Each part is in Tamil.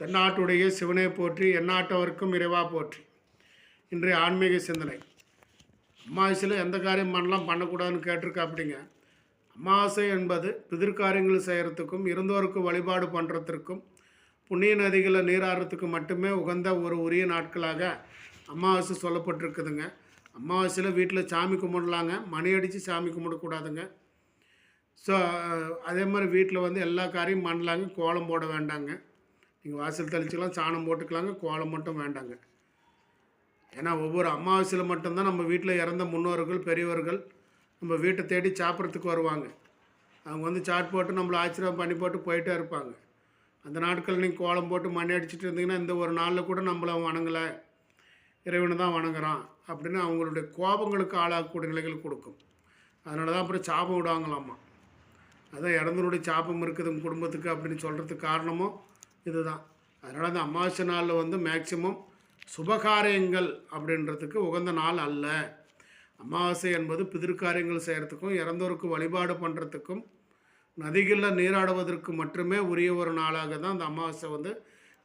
தென்னாட்டுடைய சிவனை போற்றி எந்நாட்டவருக்கும் இறைவா போற்றி. இன்றைய ஆன்மீக சிந்தனை. அமாவாசையில் எந்த காரியம் பண்ணலாம் பண்ணக்கூடாதுன்னு கேட்டிருக்கா அப்படிங்க அமாவாசை என்பது பிதிர்காரியங்கள் செய்கிறதுக்கும் இருந்தோருக்கு வழிபாடு பண்ணுறதுக்கும் புண்ணிய நதிகளில் நீராடுறதுக்கு மட்டுமே உகந்த ஒரு உரிய நாட்களாக அமாவாசை சொல்லப்பட்டிருக்குதுங்க. அமாவாசையில் வீட்டில் சாமி கும்பிடலாங்க மணி அடித்து சாமி கும்பிடக்கூடாதுங்க. ஸோ அதே மாதிரி வீட்டில் வந்து எல்லா காரியம் பண்ணலாங்க கோலம் போட வேண்டாங்க. நீங்கள் வாசல் தெளிச்சிக்கலாம் சாணம் போட்டுக்கலாங்க கோலம் மட்டும் வேண்டாங்க. ஏன்னா ஒவ்வொரு அமாவாசையில் மட்டும்தான் நம்ம வீட்டில் இறந்த முன்னோர்கள் பெரியவர்கள் நம்ம வீட்டை தேடி சாப்பிட்றதுக்கு வருவாங்க. அவங்க வந்து சாட் போட்டு நம்மளை ஆச்சரியம் பண்ணி போட்டு போயிட்டே இருப்பாங்க. அந்த நாட்கள் நீங்கள் கோலம் போட்டு மணி அடிச்சிட்டு இருந்தீங்கன்னா இந்த ஒரு நாளில் கூட நம்மளை வணங்கலை இறைவனை தான் வணங்குறான் அப்படின்னு அவங்களுடைய கோபங்களுக்கு ஆளாகக்கூடிய நிலைகள் கொடுக்கும். அதனால தான் அப்புறம் சாபம் விடுவாங்களாம்மா அதான் இறந்தவருடைய சாபம் இருக்குது குடும்பத்துக்கு அப்படின்னு சொல்கிறதுக்கு காரணமும் இதுதான். அதனால் அந்த அமாவாசை நாளில் வந்து மேக்சிமம் சுபகாரியங்கள் அப்படின்றதுக்கு உகந்த நாள் அல்ல. அமாவாசை என்பது பிதிர்காரியங்கள் செய்கிறதுக்கும் இறந்தோருக்கு வழிபாடு பண்ணுறதுக்கும் நதிகளில் நீராடுவதற்கு மட்டுமே உரிய ஒரு நாளாக தான் அந்த அமாவாசை வந்து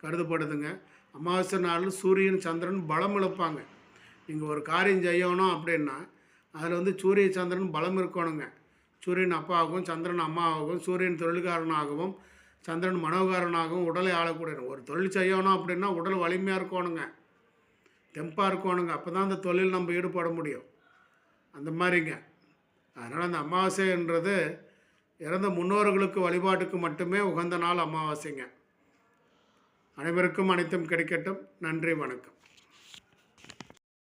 கருதப்படுதுங்க. அமாவாசை நாளில் சூரியன் சந்திரன் பலம் இழப்பாங்க. நீங்கள் ஒரு காரியம் செய்யணும் அப்படின்னா அதில் வந்து சூரிய சந்திரன் பலம் இருக்கணுங்க. சூரியன் அப்பாவாகவும் சந்திரன் அம்மாவாகவும் சூரியன் தொழில்காரனாகவும் சந்திரன் மனோகாரனாகவும் உடலை ஆளக்கூடிய ஒரு தொழில் செய்யணும் அப்படின்னா உடல் வலிமையாக இருக்கணுங்க. தெம்பாக இருக்கணுங்க. அப்போ தான் அந்த தொழில் நம்ம ஈடுபட முடியும். அந்த மாதிரிங்க. அதனால் அந்த அமாவாசைன்றது இறந்த முன்னோர்களுக்கு வழிபாட்டுக்கு மட்டுமே உகந்த நாள் அமாவாசைங்க. அனைவருக்கும் அனைத்தும் கிடைக்கட்டும். நன்றி வணக்கம்.